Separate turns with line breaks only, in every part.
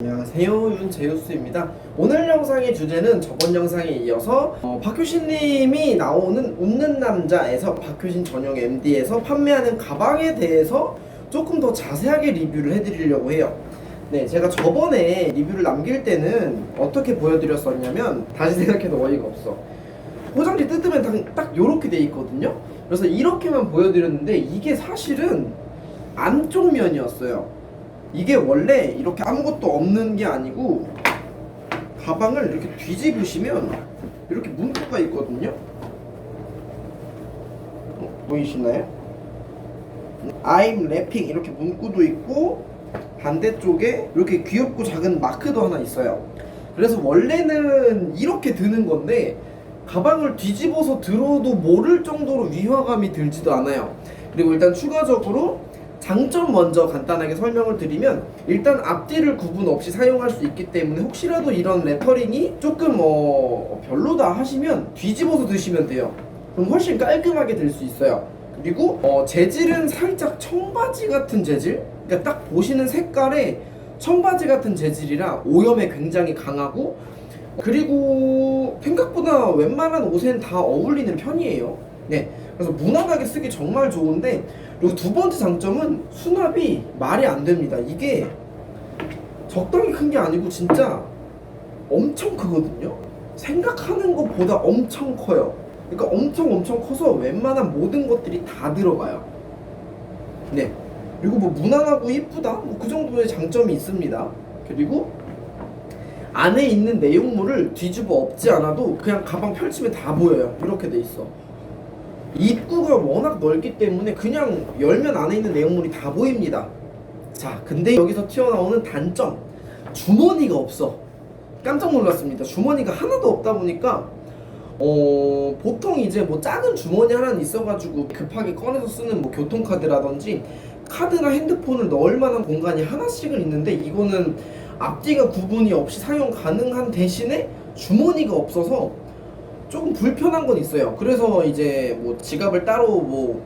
안녕하세요 윤재우스입니다. 오늘 영상의 주제는 저번 영상에 이어서 어, 박효신님이 나오는 웃는 남자에서 박효신 전용 MD에서 판매하는 가방에 대해서 조금 더 자세하게 리뷰를 해드리려고 해요. 네 제가 저번에 리뷰를 남길 때는 어떻게 보여드렸었냐면 다시 생각해도 어이가 없어. 포장지 뜯으면 딱, 딱 요렇게 돼 있거든요? 그래서 이렇게만 보여드렸는데 이게 사실은 안쪽 면이었어요 이게 원래 이렇게 아무것도 없는 게 아니고 가방을 이렇게 뒤집으시면 이렇게 문구가 있거든요. 어, 보이시나요? I'm rapping 이렇게 문구도 있고 반대쪽에 이렇게 귀엽고 작은 마크도 하나 있어요. 그래서 원래는 이렇게 드는 건데 가방을 뒤집어서 들어도 모를 정도로 위화감이 들지도 않아요. 그리고 일단 추가적으로 장점 먼저 간단하게 설명을 드리면 일단 앞뒤를 구분 없이 사용할 수 있기 때문에 혹시라도 이런 레터링이 조금 어 별로다 하시면 뒤집어서 드시면 돼요. 그럼 훨씬 깔끔하게 들 수 있어요. 그리고 어 재질은 살짝 청바지 같은 재질. 그러니까 딱 보시는 색깔에 청바지 같은 재질이라 오염에 굉장히 강하고 그리고 생각보다 웬만한 옷엔 다 어울리는 편이에요. 네. 그래서 무난하게 쓰기 정말 좋은데 그리고 두 번째 장점은 수납이 말이 안 됩니다. 이게 적당히 큰 게 아니고 진짜 엄청 크거든요. 생각하는 것보다 엄청 커요. 그러니까 엄청 엄청 커서 웬만한 모든 것들이 다 들어가요. 네. 그리고 뭐 무난하고 이쁘다. 뭐 그 정도의 장점이 있습니다. 그리고 안에 있는 내용물을 뒤집어 엎지 않아도 그냥 가방 펼치면 다 보여요. 이렇게 돼 있어. 입구가 워낙 넓기 때문에 그냥 열면 안에 있는 내용물이 다 보입니다. 자, 근데 여기서 튀어나오는 단점. 주머니가 없어. 깜짝 놀랐습니다. 주머니가 하나도 없다 보니까 어, 보통 이제 뭐 작은 주머니 하나 있어가지고 급하게 꺼내서 쓰는 뭐 교통카드라든지 카드나 핸드폰을 넣을 만한 공간이 하나씩은 있는데 이거는 앞뒤가 구분이 없이 사용 가능한 대신에 주머니가 없어서 조금 불편한 건 있어요. 그래서 이제 뭐 지갑을 따로 뭐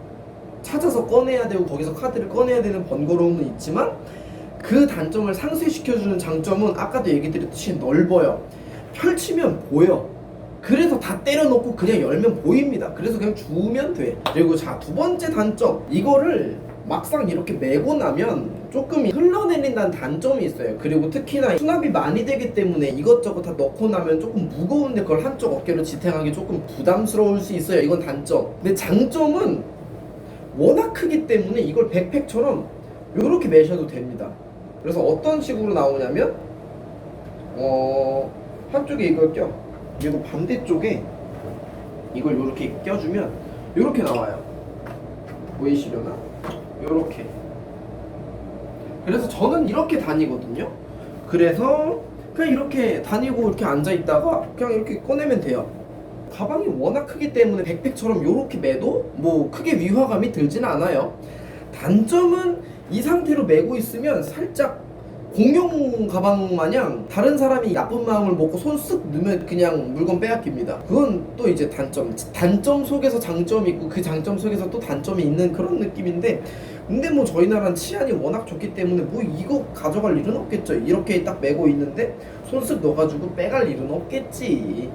찾아서 꺼내야 되고 거기서 카드를 꺼내야 되는 번거로움은 있지만 그 단점을 상쇄시켜주는 장점은 아까도 얘기 드렸듯이 넓어요. 펼치면 보여. 그래서 다 때려놓고 그냥 열면 보입니다. 그래서 그냥 주우면 돼. 그리고 자, 두 번째 단점. 이거를 막상 이렇게 메고 나면 조금 흘러내린다는 단점이 있어요. 그리고 특히나 수납이 많이 되기 때문에 이것저것 다 넣고 나면 조금 무거운데 그걸 한쪽 어깨로 지탱하기 조금 부담스러울 수 있어요. 이건 단점. 근데 장점은 워낙 크기 때문에 이걸 백팩처럼 이렇게 매셔도 됩니다. 그래서 어떤 식으로 나오냐면 어 한쪽에 이걸 껴 그리고 반대쪽에 이걸 이렇게 껴주면 이렇게 나와요. 보이시려나? 이렇게. 그래서 저는 이렇게 다니거든요. 그래서 그냥 이렇게 다니고 이렇게 앉아 있다가 그냥 이렇게 꺼내면 돼요. 가방이 워낙 크기 때문에 백팩처럼 이렇게 매도 뭐 크게 위화감이 들진 않아요. 단점은 이 상태로 메고 있으면 살짝 공용 가방 마냥 다른 사람이 나쁜 마음을 먹고 손 쓱 넣으면 그냥 물건 빼앗깁니다. 그건 또 이제 단점. 단점 속에서 장점이 있고 그 장점 속에서 또 단점이 있는 그런 느낌인데 근데 뭐 저희 나라는 치안이 워낙 좋기 때문에 뭐 이거 가져갈 일은 없겠죠. 이렇게 딱 메고 있는데 손 쓱 넣어가지고 빼갈 일은 없겠지.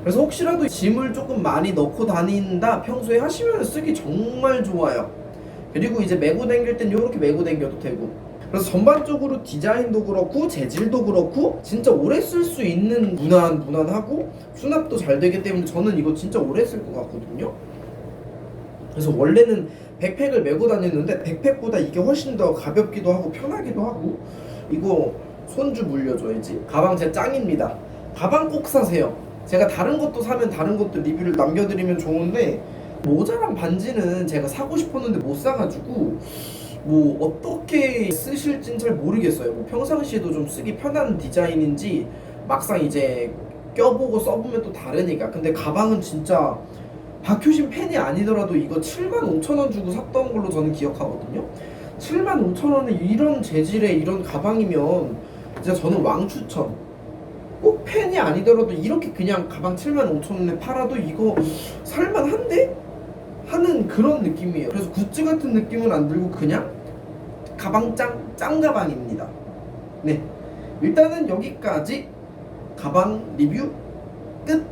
그래서 혹시라도 짐을 조금 많이 넣고 다닌다 평소에 하시면 쓰기 정말 좋아요. 그리고 이제 메고 다닐 땐 이렇게 메고 다녀도 되고 그래서 전반적으로 디자인도 그렇고 재질도 그렇고 진짜 오래 쓸 수 있는 무난 무난하고 수납도 잘 되기 때문에 저는 이거 진짜 오래 쓸 것 같거든요. 그래서 원래는 백팩을 메고 다녔는데 백팩보다 이게 훨씬 더 가볍기도 하고 편하기도 하고 이거 손주 물려줘야지 가방 제 짱입니다. 가방 꼭 사세요. 제가 다른 것도 사면 다른 것도 리뷰를 남겨드리면 좋은데 모자랑 반지는 제가 사고 싶었는데 못 사가지고 뭐 어떻게 쓰실진 잘 모르겠어요. 뭐 평상시에도 좀 쓰기 편한 디자인인지 막상 이제 껴보고 써보면 또 다르니까. 근데 가방은 진짜 박효신 팬이 아니더라도 이거 7만 5천 원 주고 샀던 걸로 저는 기억하거든요. 7만 5천 원에 이런 재질의 이런 가방이면 진짜 저는 왕 추천. 꼭 팬이 아니더라도 이렇게 그냥 가방 7만 5천 원에 팔아도 이거 살만한데? 하는 그런 느낌이에요. 그래서 굿즈 같은 느낌은 안 들고 그냥 가방 짱, 짱 가방입니다. 네. 일단은 여기까지 가방 리뷰 끝